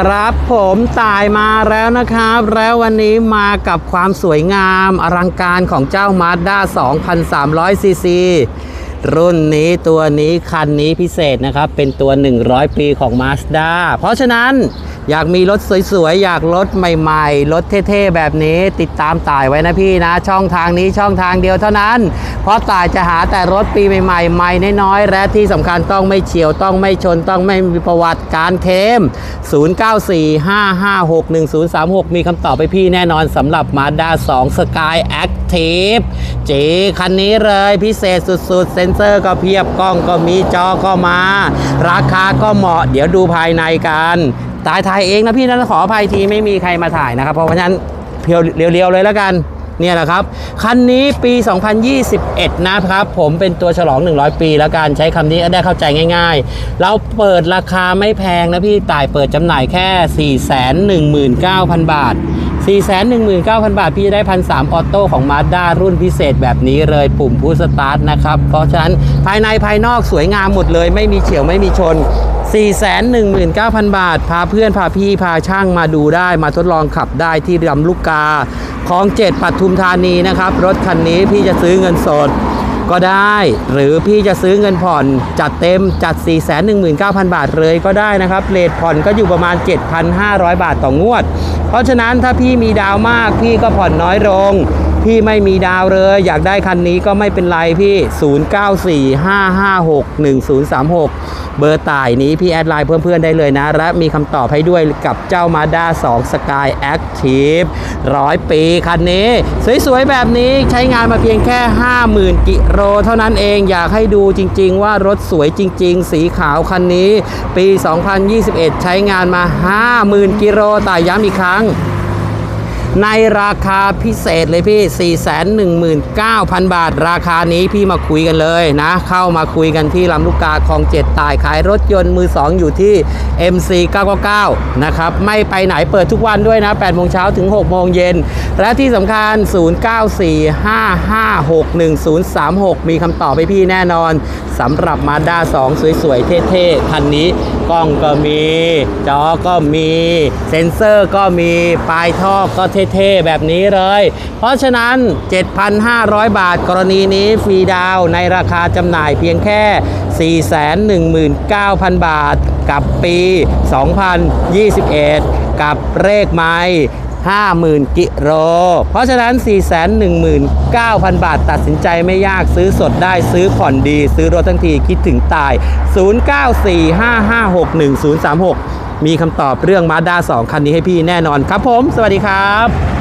ครับผมตายมาแล้วนะครับ แล้ววันนี้มากับความสวยงามอลังการของเจ้า Mazda 2,300 ซีซี รุ่นนี้ตัวนี้คันนี้พิเศษนะครับ เป็นตัว 100 ปีของ Mazda เพราะฉะนั้นอยากมีรถสวยๆ อยากรถใหม่ๆ รถเท่ๆ แบบนี้ติดตามต่ายไว้นะพี่นะ ช่องทางนี้ช่องทางเดียวเท่านั้น เพราะต่ายจะหาแต่รถปีใหม่ๆ ใหม่น้อยๆ และที่สำคัญต้องไม่เฉียวต้องไม่ชนต้องไม่มีประวัติการเคม 0945561036 มีคำตอบไปพี่แน่นอนสำหรับ Mazda 2 Sky Active เจคันนี้เลยพิเศษสุดๆเซ็นเซอร์ก็เพียบกล้องก็มีจอก็มา ราคาก็เหมาะ เดี๋ยวดูภายในกันตายถ่ายเองนะพี่นะขออภัยทีไม่มีใครมาถ่ายนะครับ เพราะฉะนั้นเพียวเรียวๆเลยแล้วกันเนี่ยแหละครับ คันนี้ปี 2021 นะครับ ผมเป็นตัวฉลอง 100 ปีแล้วกันใช้คำนี้ได้เข้าใจง่าย ๆ เราเปิดราคาไม่แพงนะพี่ต่ายเปิดจำหน่ายแค่ 419,000 บาท 419,000 บาท พี่จะได้พันสออโต้ของ Mazda รุ่นพิเศษแบบนี้เลยปุ่มพุชสตาร์ทนะครับ เพราะฉะนั้นภายในภายนอกสวยงามหมดเลย ไม่มีเฉียวไม่มีชน 419,000 บาท พาเพื่อนพาพี่พาช่างมาดูได้ มาทดลองขับได้ที่ลำลูกกาคลองเจ็ดปัทุมธานีนะครับ รถคันนี้พี่จะซื้อเงินสดก็ได้ หรือพี่จะซื้อเงินผ่อนจัดเต็มจัด 419,000 บาทเลยก็ได้นะครับเลทผ่อนก็อยู่ประมาณ 7,500 บาทต่องวด เพราะฉะนั้นถ้าพี่มีดาวมากพี่ก็ผ่อนน้อยลง พี่ไม่มีดาวเลย อยากได้คันนี้ก็ไม่เป็นไรพี่ 0945561036 เบอร์ต่ายนี้พี่แอดไลน์เพื่อนๆได้เลยนะ และมีคำตอบให้ด้วยกับเจ้า Mazda 2 Sky Active ร้อยปีคันนี้ สวยๆ แบบนี้ใช้งานมาเพียงแค่ 50,000 กิโลเท่านั้นเองอยากให้ดูจริง ๆ ว่ารถสวยจริง ๆ สีขาวคันนี้ ปี 2021 ใช้งานมา 50,000 กิโลแต่ย้ำอีกครั้ง ในราคาพิเศษเลยพี่ 419,000 บาท ราคานี้พี่มาคุยกันเลยนะ เข้ามาคุยกันที่ลำลูกกาคลองเจ็ดตายขายรถยนต์มือ 2 อยู่ที่ MC 999 นะครับ ไม่ไปไหนเปิดทุกวันด้วยนะ8โมงเช้าถึง 6 โมงเย็น และที่สำคัญ 0945561036 มีคำตอบให้พี่แน่นอนสำหรับ Mazda 2สวยๆ เท่ๆ คันนี้กล้องก็มี จอก็มี เซ็นเซอร์ก็มี ปลายท่อก็เท่ๆ แบบนี้เลย เพราะฉะนั้น 7,500 บาทกรณีนี้ฟรีดาวในราคาจำหน่ายเพียงแค่ 419,000 บาท กับปี 2021 กับเลขไม้50,000 กิโล เพราะฉะนั้น 419,000 บาทตัดสินใจไม่ยากซื้อสดได้ซื้อผ่อนดี ซื้อรถทั้งทีคิดถึงตาย 0945561036 มีคำตอบเรื่อง Mazda 2 คันนี้ให้พี่แน่นอนครับผม สวัสดีครับ